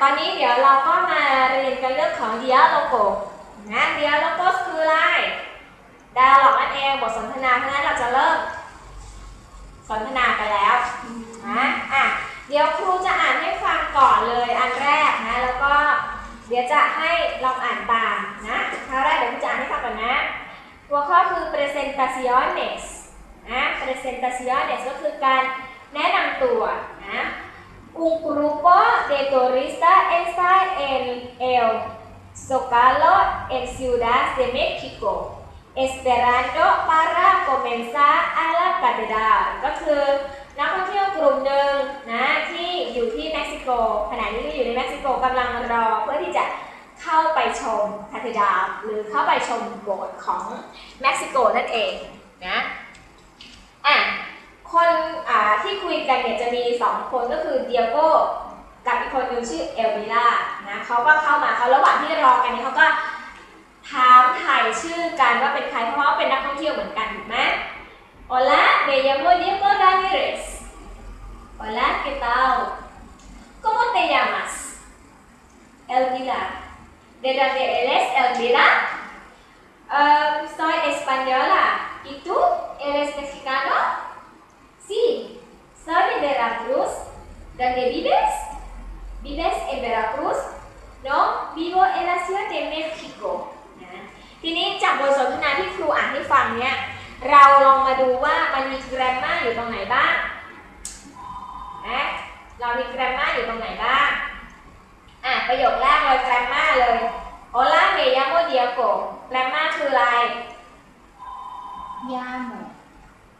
ตอนนี้เดี๋ยวเราก็มาเรียนกันเรื่องของ dialogo นะ dialogo คืออะไร dialogue นั่นเองบทสนทนาเพราะฉะนั้นเราจะเริ่มสนทนากันแล้วนะอะเดี๋ยวครูจะอ่านให้ฟังก่อนเลยอันแรกนะ แล้วก็เดี๋ยวจะให้ลองอ่านตามนะคราวแรกเดี๋ยวครูจะอ่านให้ฟังก่อนนะ หัวข้อคือ presentaciones นะ presentaciones ก็คือการแนะนำตัวนะ Un grupo de turistas está en el Zócalo en Ciudad de México esperando para comenzar a la catedral ก็คือนักท่องเที่ยวกลุ่มหนึ่งนะที่อยู่ที่เม็กซิโกขณะนี้ก็อยู่ในเม็กซิโกกำลังรอเพื่อที่จะเข้าไปชมคาเทดาลหรือเข้าไปชมโบสถ์ของเม็กซิโกนั่นเองนะอะ คนอ่าที่คุยกันเนี่ยจะมี 2 คนก็คือเดียโก้กับอีกคนนึงชื่อเอลมิล่านะเขาก็เข้ามาเขาระหว่างที่รอกันเนี่ยเขาก็ถามถ่ายชื่อกันว่าเป็นใครเพราะว่าเป็นนักท่องเที่ยวเหมือนกันถูกไหม Hola me llamo Diego Ramírez Hola ¿qué tal ¿Cómo te llamas? Elvira ¿De dónde eres Elvira? Um, soy española ¿Y tú? ¿Eres mexicano? Sí, soy de Veracruz. ¿Dónde vives? ¿Vives en Veracruz? No, vivo en la Ciudad de México นะทีนี้จากบทสนทนาที่ครูอ่านให้ฟังเนี่ย เราลองมาดูว่ามันมี grammar อยู่ตรงไหนบ้างนะเรามี grammar อยู่ตรงไหนบ้าง อะ ประโยคแรกเลย grammar เลย Hola me llamo Diego grammar คืออะไรย่าหมู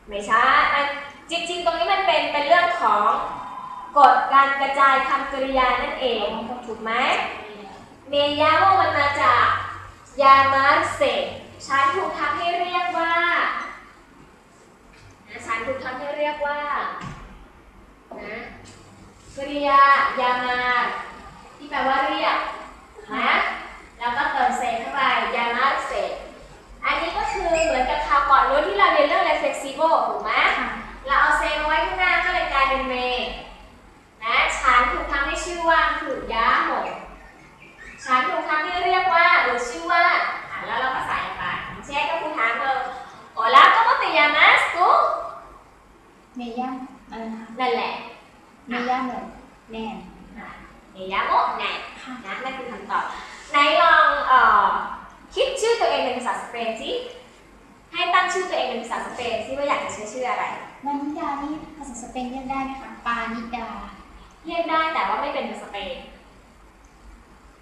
ไม่ใช่มัน จริงๆ ตรงนี้มันเป็นเป็นเรื่องของกฎการกระจายคำกริยานั่นเองถูกไหมเมยาโมมันมาจากยามาเซฉันถูกทำให้เรียกว่านะฉันถูกทำให้เรียกว่านะกริยายามาที่แปลว่าเรียกนะแล้วก็เติมเซเข้าไปยามาเซอันนี้ก็คือเหมือนกับคราวก่อนนู้ที่เราเรียนเรื่อง reflexivo ถูกไหม เลยกลายเป็นเมนะฉันถูกทำให้ชื่อว่าคือยาโมฉันถูกทำให้เรียกว่าหรือชื่อว่าอะแล้วเราก็ใส่ลงไปอย่างเช่นก็คือถามเลย Hola ¿cómo te llamas tú เมย่าอะไรนะคะนั่นแหละเมย่าหมูแนนเมยาโมไงนะนั่นคือคำตอบไหนลองเอ่อคิดชื่อตัวเองเป็นภาษาสเปนสิ ให้ตั้งชื่อตัวเองเป็นภาษาสเปนสิว่าอยากจะใช้ชื่ออะไรนานิดานี่ภาษาสเปนเรียกได้ไหมคะปานิดา เรียกได้แต่ว่าไม่เป็นสเปน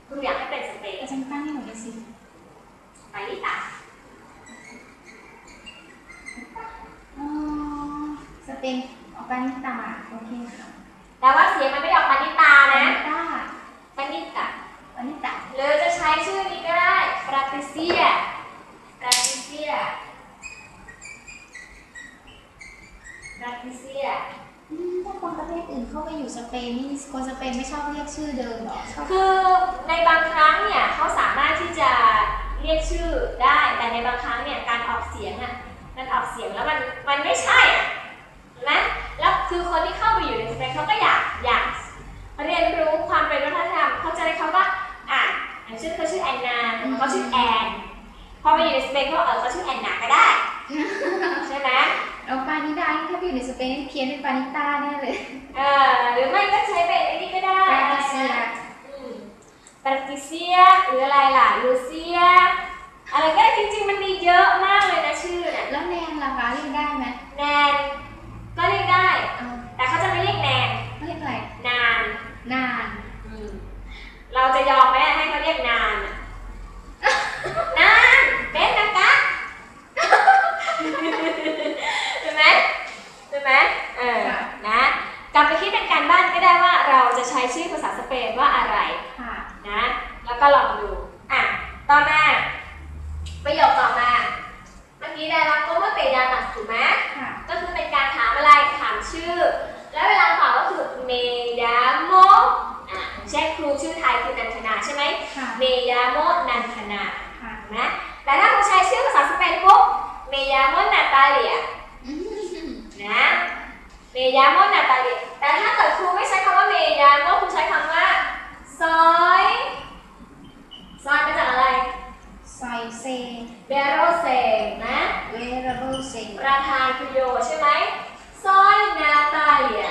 คุณอยากให้เป็นสเปนอาจารย์ตั้งให้หนูดูสิไปลิตาอ๋อสเปนออกปานิตาโอเคค่ะแต่ว่าเสียงมันไม่ได้ออกปานิตาปานะนิตาปานิตาปานิตาหรือจะใช้ชื่อนี้ก็ได้ปราติเซียปราติเซียป ราติเซียอืมถ้าคนประเทศอื่นเข้าไปอยู่สเปนนี่คนสเปนไม่ชอบเรียกชื่อเดิมหรอชอบคือในบางครั้งเนี่ยเขาสามารถที่จะเรียกชื่อได้ แต่ในบางครั้งเนี่ยการออกเสียงอะมันออกเสียงแล้วมันมันไม่ใช่อะเห็นไหมแล้วคือคนที่เข้าไปอยู่ในสเปนเขาก็อยากอยากเรียนรู้ความเป็นวัฒนธรรมเขาจะได้เขาว่าอะอย่างเช่นเขาชื่อแอนนาเขาชื่อแอนพอไปอยู่ในสเปนเขาเออเขาชื่อแอนนาก็ได้ใช่ไหม เอาปานิดานี่ถ้าไปอยู่ในสเปนนี่เพี้ยนเป็นปานิตาแน่เลยเออหรือไม่ก็ใช้เป็นไอ้นี่ก็ได้ปาติเซียปาติเซียหรืออะไรล่ะลูเซียอะไรก็ได้จริงๆมันมีเยอะมากเลยนะชื่อเนี่ยแล้วแนนล่ะคะเรียกได้ไหมแนนก็เรียกได้เอาแต่เขาจะไม่เรียกแนนเรียกอะไรนานนานเราจะยอมไหมให้เขาเรียกนานอะนานเป็น สร้อยมาจากอะไร ไซเซ เบรโรเซนะเบรโรเซประธานคือโยใช่ไหมสร้อยนาตาเลีย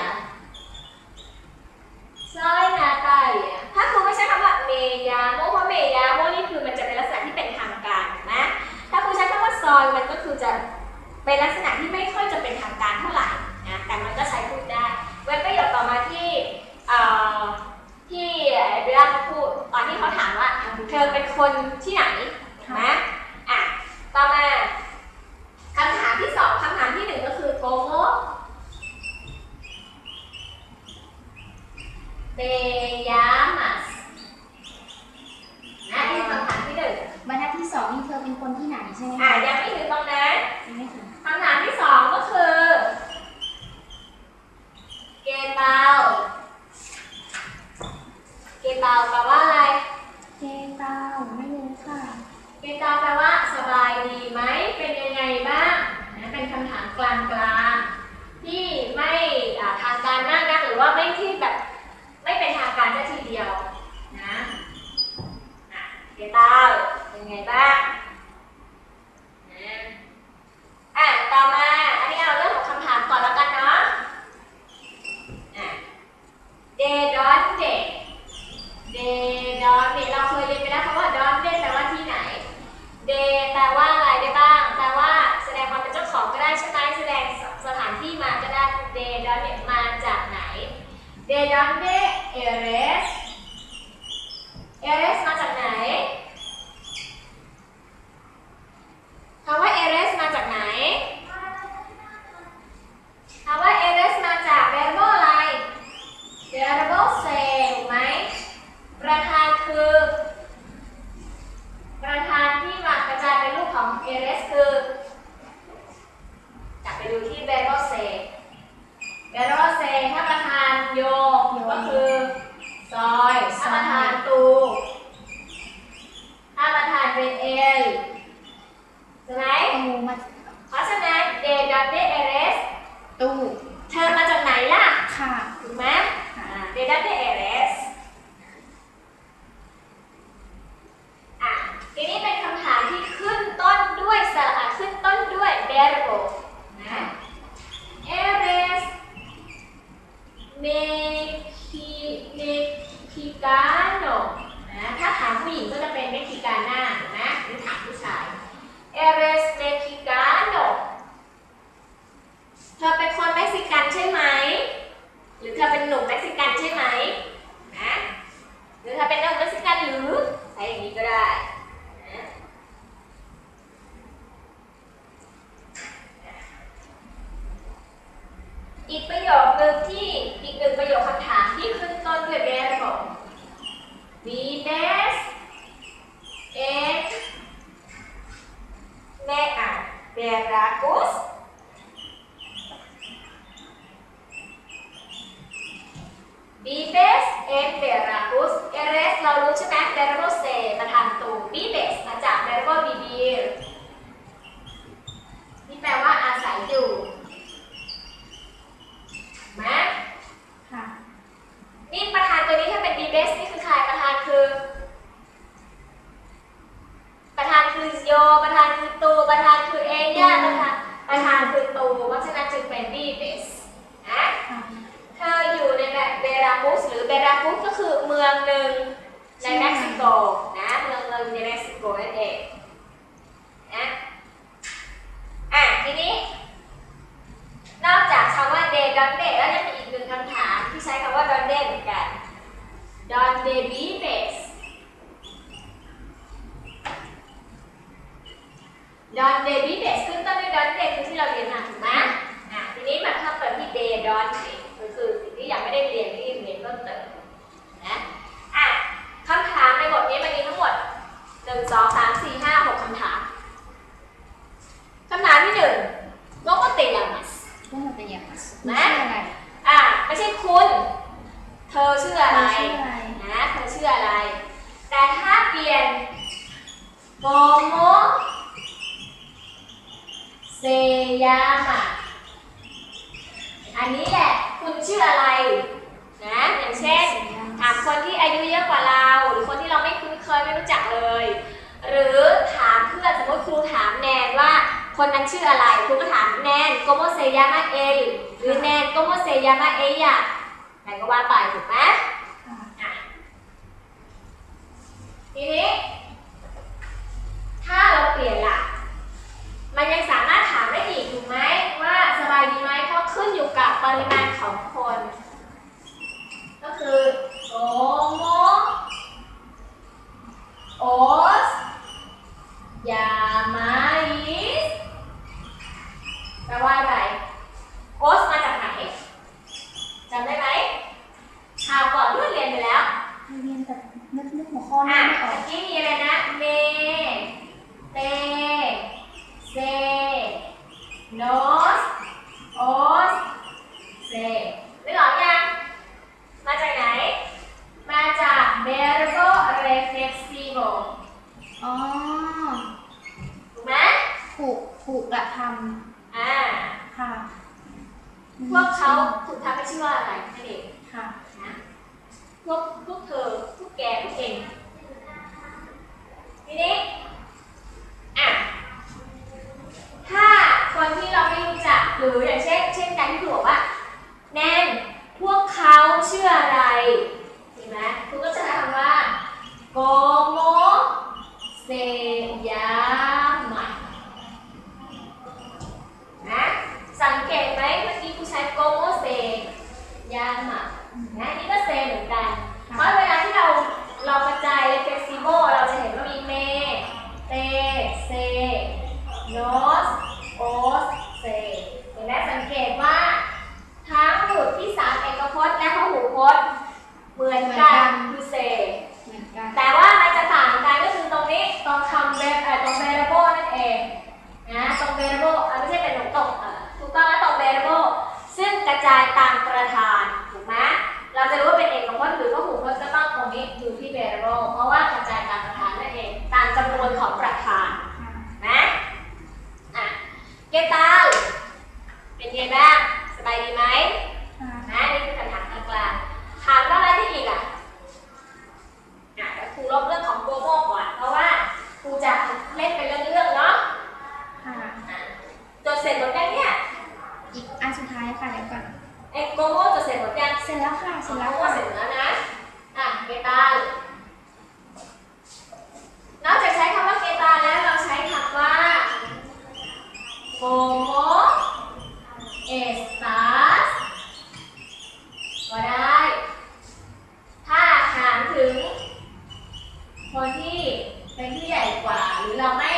สร้อยนาตาเลียถ้าคุณไม่ใช้คำว่าเมยาโมเพราะเมยาโมนี่คือมันจะเป็นลักษณะที่เป็นทางการนะถ้าคุณใช้คำว่าซอยมันก็คือจะเป็นลักษณะที่ไม่ค่อยจะเป็นทางการเท่าไหร่นะแต่มันก็ใช้พูดได้ เว็บประโยคต่อมาที่ ที่เวลาเขาพูดตอนที่เขาถามว่าเธอเป็นคนที่ไหนถูกไหมอะต่อมาคำถามที่สองคำถามที่หนึ่งก็คือโกโมเตยามัสนะนี่คือคำถามที่หนึ่ง บรรทัดที่สองนี่เธอเป็นคนที่ไหนใช่ไหม อะ คะ ยังไม่ถึงตรงนั้น ยังไม่ถึง คำถามที่สองก็คือ เกเบาเกเบาแปลว่าอะไร เกเตาไม่รู้ค่ะ เกเบาแปลว่าสบายดีไหม เป็นยังไงบ้างนะเป็นคำถามกลางๆ ที่ไม่อ่าทางการมากนักหรือว่าไม่ที่แบบ ไม่เป็นทางการซะทีเดียวนะอะเกเบาเป็นยังไงบ้างนะ อะ ต่อมา อันนี้เอาเรื่องของคำถามก่อนแล้วกันเนาะ อะ they don't they they don't they เราเคยเรียนไปแล้วคำว่า don't they แปลว่าที่ไหน they แปลว่าอะไรได้บ้าง แปลว่าแสดงความเป็นเจ้าของก็ได้ใช่ไหมแสดงสถานที่มาก็ได้ they don't they มาจากไหน they don't they erase erase มาจากไหนคำว่า erase มาจากไหนคำว่า erase มาจาก verbo อะไร verbo say ถูกไหม ประธานคือ ประธานที่มากระจายเป็นรูปของเอเรสคือกลับไปดูที่ verbo say verbo say ถ้าประธาน ขึ้นต้นด้วย donde คือที่เราเรียนมาถูกไหมอะทีนี้มาเข้าเปิดที่ de donde ก็คือสิ่งที่ยังไม่ได้เรียนที่เรียนเพิ่มเติมนะอะคำถามในบทนี้มันมีทั้งหมด1 2 3 4 5 6คำถามคำถามที่หนึ่ง ¿Cómo te llamas? พวกเราเป็นยังไงนะชื่ออะไรอะไม่ใช่คุณ เธอชื่ออะไรเธอชื่ออะไรนะ เซยามะ อันนี้แหละคุณชื่ออะไร นะ อย่างเช่นถามคนที่อายุเยอะกว่าเรา หรือคนที่เราไม่คุ้นเคยไม่รู้จักเลย หรือถามเพื่อนสมมติครูถามแนนว่า คนนั้นชื่ออะไร ครูก็ถามแนนโกโมเซยามะเอหรือแนนโกโมเซยามะเอยะไหนก็ว่าไปถูกไหมทีนี้ ถ้าเราเปลี่ยนละ มันยังสามารถถามได้อีกถูกไหมว่าสบายดีไหมเพราะขึ้นอยู่กับปริมาณของคน ก็คือโอโมโอสยามายิสแปลว่าอะไรโอสมาจากไหนจำได้ไหมข่าวก่อนเพื่อนเรียนไปแล้วเรียนแต่นึกนึกหัวข้อไม่ออกเมื่อกี้มีอะไรนะ คนที่เป็นที่ใหญ่กว่า หรือเราไม่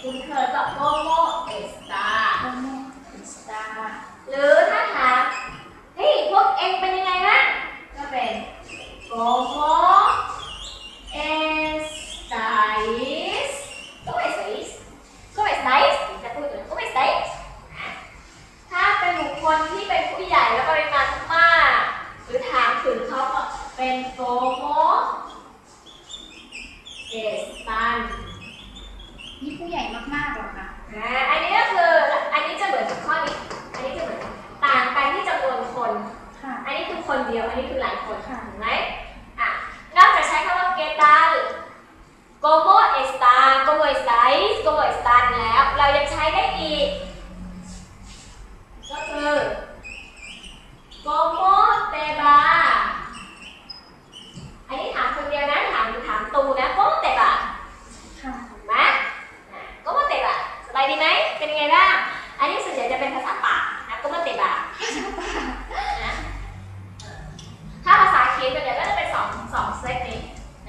คุ้นเคยกับโกโมเอสตาโมโมเอสตาหรือถ้าถามเฮ้ยพวกเองเป็นยังไงนะก็เป็นโกโม คนเดียว อันนี้คือหลายคนถูกไหมอะนอกจากใช้คำว่าเกตาหรือโกโมเอสตาโกโมเอสไตโกโมเอสตนแล้ว เรายังใช้ได้อีก ก็คือโกโมเตบาอันนี้ถามคนเดียวนะ ถามถามตูนะโกโมเตบาถูกไหมโกโมเตบาสบายดีไหม เป็นไงบ้าง อันนี้ส่วนใหญ่จะเป็นภาษาปากนะโกโมเตบา ถ้าภาษาเขียนส่วนี่ยก็จะเป็นสองสองเซตนี้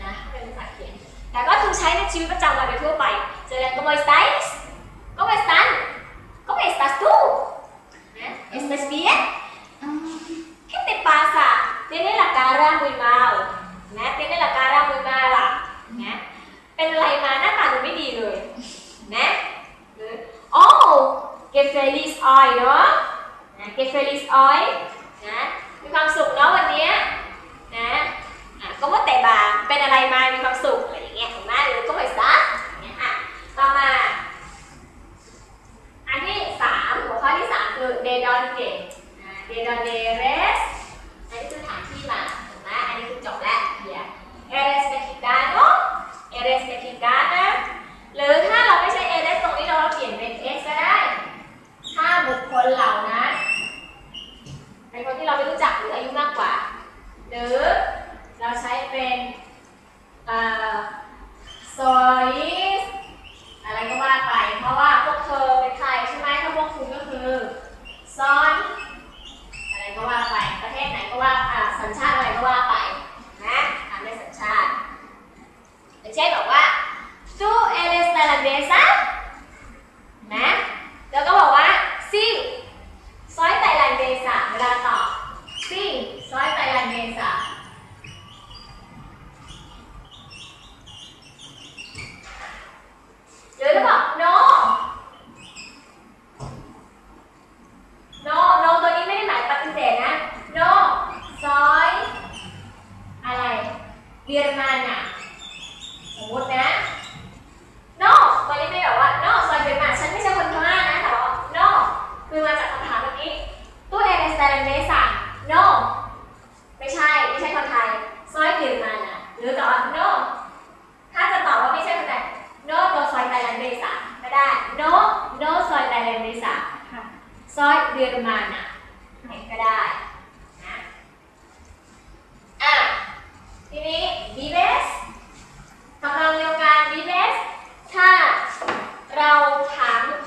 นะเป็นภาษาเขียนแต่ก็ถูกใช้ในชีวิตประจำวันโดยทั่วไปเจอกันก็ไม่สไตล์ก็ไม่สตันก็ไม่สตัสตู้นะเอสพี bien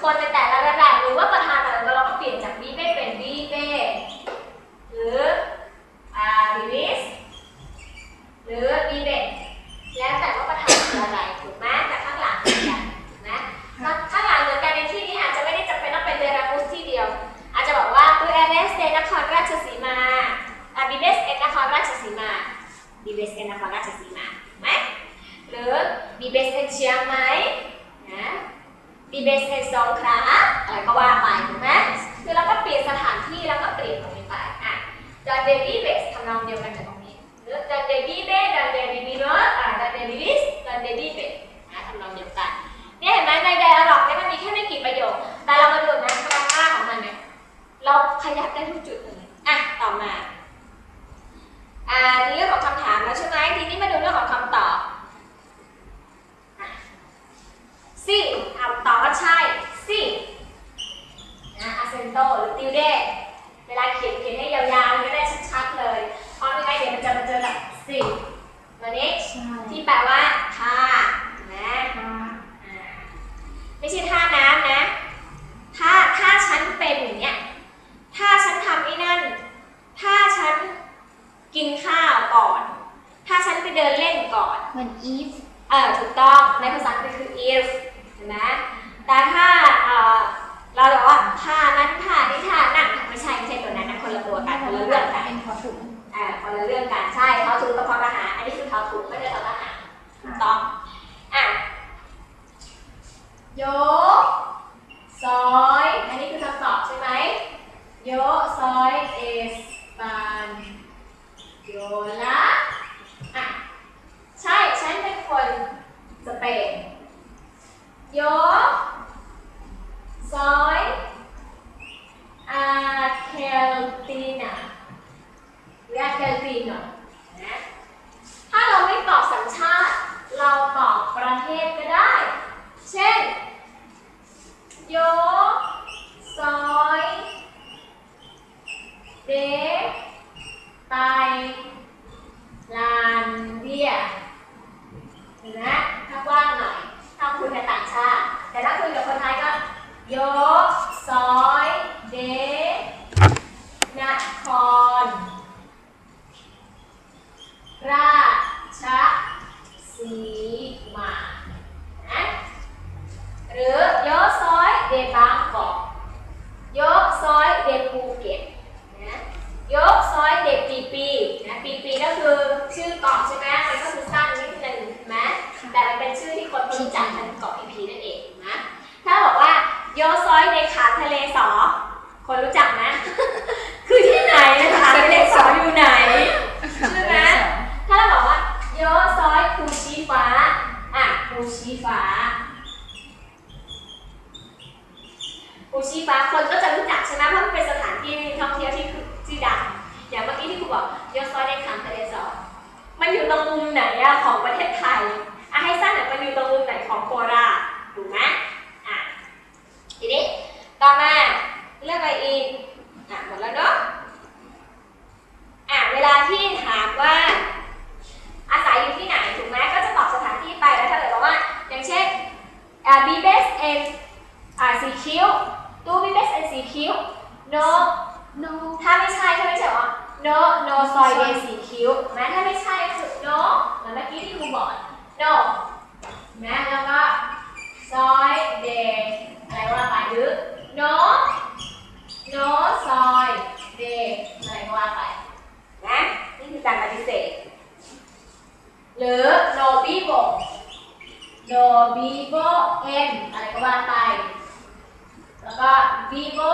คนในแต่ละระดับหรือว่าประธานแต่ละตัวเราก็เปลี่ยนจาก vives เป็น vives หรืออ่า vives หรือ vives แล้วแต่ว่าประธานคืออะไรถูกไหมแต่ข้างหลังเหมือนกันถูกไหมข้างหลังเหมือนกันในที่นี้อาจจะไม่ได้จำเป็นต้องเป็นเดรามุสที่เดียว อาจจะบอกว่าตัวเอเนสเดนครราชสีมาอะบีเบสเอนนครราชสีมาบีเบสเอนนครราชสีมาถูกไหมหรือบีเบสเอนเชียงใหม่ ดีเบสเอนสงขลาอะไรก็ว่าไปถูกไหมคือเราก็เปลี่ยนสถานที่แล้วก็เปลี่ยนตรงนี้ไปอะดอนเดบีเบสทำนองเดียวกันกับตรงนี้หรือดอนเดบีเบดอนเดบีบีโนอะดอนเดบีลิสดอนเดบีเบนะทำนองเดียวกันเนี่ยเห็นไหมในไดอะล็อกเนี่ยมันมีแค่ไม่กี่ประโยค แต่เรามาดูนะกราฟมาของมันเนี่ย เราขยับได้ทุกจุดเลย อะ ต่อมา อ่าในเรื่องของคำถามแล้วใช่ไหมทีนี้มาดูเรื่องของคำตอบสิคำตอบว่าใช่สินะอาเซนโตหรือติวเดเวลาเขียนเขียนให้ยาวๆจะได้ชัดๆเลย เพราะไม่งั้นเดี๋ยวมันจะมาเจอกับสิตัวนี้ ใช่ ที่แปลว่าท่านะ ค่ะ อ่าไม่ใช่ท่าน้ำนะ ถ้าถ้าฉันเป็นอย่างเนี้ย ถ้าฉันทำไอ้นั่น ถ้าฉันกินข้าวก่อน ถ้าฉันไปเดินเล่นก่อน เหมือน if เออถูกต้องในภาษาอังกฤษคือ if เห็นไหมแต่ถ้าเออเราบอกว่าท่านั้นท่านี้ท่านั่งไม่ใช่ไม่ใช่ตัวนั้นนะคนละตัวกันคนละเรื่องกันเป็นขอถุงอ่าคนละเรื่องกันใช่เขาถูกกับพอทหารอันนี้คือเขาถูกไม่ใช่ทอทหารถูกต้องอะโยซอยอันนี้คือคำตอบใช่ไหมโยซอยเอสปานโยลาอะใช่ฉันเป็น คนสเปนโยซอยอาเคลตินาหรืออาเกลตีนหน่อยนะถ้าเราไม่ตอบสัญชาติ เราตอบประเทศก็ได้ เช่นโยซอยเดไตลานเดีย ห็นไหมถ้ากว้างหน่อยถ้าคุยกับต่างชาติ แต่ถ้าคุยกับคนไทยก็โยซอยเดนคร ราชสีมานะหรือยกซอยเดบางกอกยกซอยเดภูเก็ตนะยกซอยเดปีปีนะปีปีก็คือชื่อเกาะใช่ไหม อยเดขาทะเลสอ คนรู้จักไหมคือที่ไหนนะคะทะเลสออยู่ไหน ใช่ไหมถ้าเราบอกว่าโยซอยภูชีฟ้า อะภูชีฟ้าภูชีฟ้าคนก็จะรู้จักใช่ไหมเพราะมันเป็นสถานที่ท่องเที่ยวที่คือที่ดังอย่างเมื่อกี้ที่ครูบอกโยซอยในคำทะเลสอ มันอยู่ตรงมุมไหนอะของประเทศไทยอะให้สั้นหน่อยมันอยู่ตรงมุมไหนของโคราชถูกไหมอะ ทีนี้ต่อมาเลือกอะไรอีกอะหมดแล้วเนาะ อะเวลาที่ถามว่า อาศัยอยู่ที่ไหนถูกไหมก็จะตอบสถานที่ไปแล้วถ้าเกิดบอกว่า อย่างเช่นอ่า Bibes en อ่าสีคิ้วตู้ Bibes en สีคิ้ว no no ถ้าไม่ใช่ถ้าไม่ใช่ว่า no no soy de สีคิ้วแม้ถ้าไม่ใช่ก็คือ no เหมือนเมื่อกี้ที่ครูบอก no นะแล้วก็ soy de อะไรว่าไปหรือ no no soy de อะไรก็ว่าไปนะนี่คือการปฏิเสธ หรือ no vivo no vivo en อะไรก็ว่าไปแล้วก็ vivo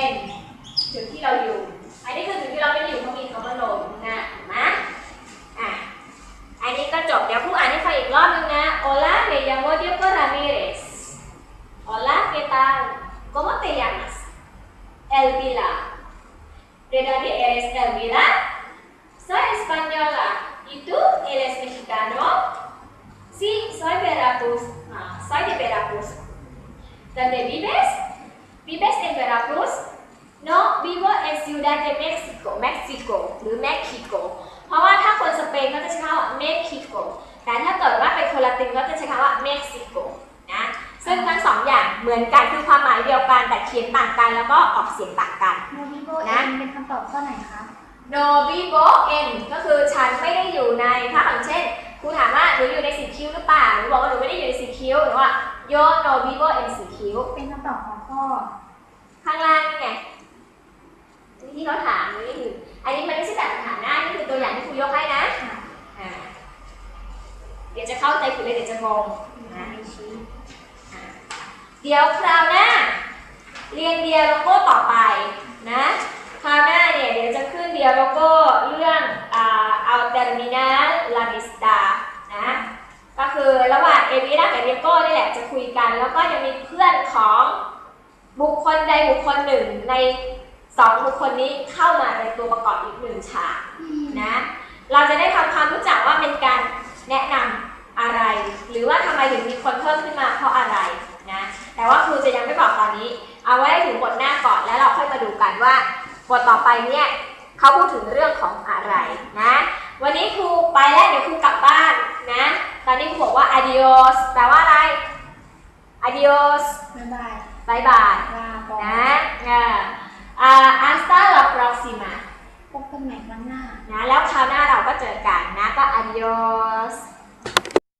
en จุดที่เราอยู่ อันนี้คือจุดที่เราไม่ได้อยู่เพราะมีคำว่า no อยู่ข้างหน้าถูกไหมอะ อันนี้ก็จบ เดี๋ยวผู้อ่านให้ฟังอีกรอบนึงนะ Hola me llamo Diego Ramírez Hola ¿qué tal ¿cómo te llamas Elvira ¿de dónde eres Elvira? Soy española ¿y tú eres mexicano? Sí soy Veracruz ah, soy de Veracruz ¿Dónde vives? ¿Vives en Veracruz? No vivo en Ciudad de México México หรือ Mexico เพราะว่าถ้าคนสเปนก็จะใช้คำว่า Mexico แต่ถ้าเกิดว่าเป็นคนละตินก็จะใช้คำว่า Mexico นะ ซึ่งทั้งส องอย่างเหมือนกันคือความหมายเดียวกันแต่เขียนต่างกันแล้วก็ออกเสียงต่างกัน no vivo นะ n เป็นคำตอบข้อไหนคะ no vivo en ก็คือฉันไม่ได้อยู่ในถ้าอย่างเช่นครูถามว่าหนูอยู่ในสีคิ้วหรือเปล่าหนูบอกว่าหนูไม่ได้อยู่ในสีคิ้วหรือว่า yo no vivo en สีคิ้ว เป็นคำตอบของข้อ ข้างล่างนี่ไงที่เขาถามนี่คืออันนี้มันไม่ใช่แบบถามหน้านี่คือตัวอย่างที่ครูยกให้นะค่ะอ่า เดี๋ยวจะเข้าใจผิดเลยเดี๋ยวจะงง ดี๋ยวคราวหน้า เรียนเดียโลโก้ต่อไปนะคราวหน้าเนี่ยเดี๋ยวจะขึ้นเดียโลโก้เรื่องอ่า al terminar la vista นะก็คือระหว่างเอวิรากับเดียโก้นี่แหละจะคุยกัน แล้วก็ยังมีเพื่อนของบุคคลใดบุคคลหนึ่งในสองบุคคลนี้เข้ามาเป็นตัวประกอบอีกหนึ่งฉากนะเราจะได้ทำความรู้จักว่าเป็นการแนะนำอะไร หรือว่าทำไมถึงมีคนเพิ่มขึ้นมาเพราะอะไร นะแต่ว่าครูจะยังไม่บอกตอนนี้ เอาไว้ถึงบทหน้าก่อนแล้วเราค่อยมาดูกันว่าบทต่อไปเนี่ยเขาพูดถึงเรื่องของอะไรนะ วันนี้ครูไปแล้วเดี๋ยวครูกลับบ้านนะ ตอนนี้ครูบอกว่า adios แปลว่าอะไร adios บ๊ายบายบายบายลาก่อนนะอ่าอ่า hasta la próxima พบกันใหม่ครั้งหน้านะแล้วคราวหน้าเราก็เจอกันนะก็ adios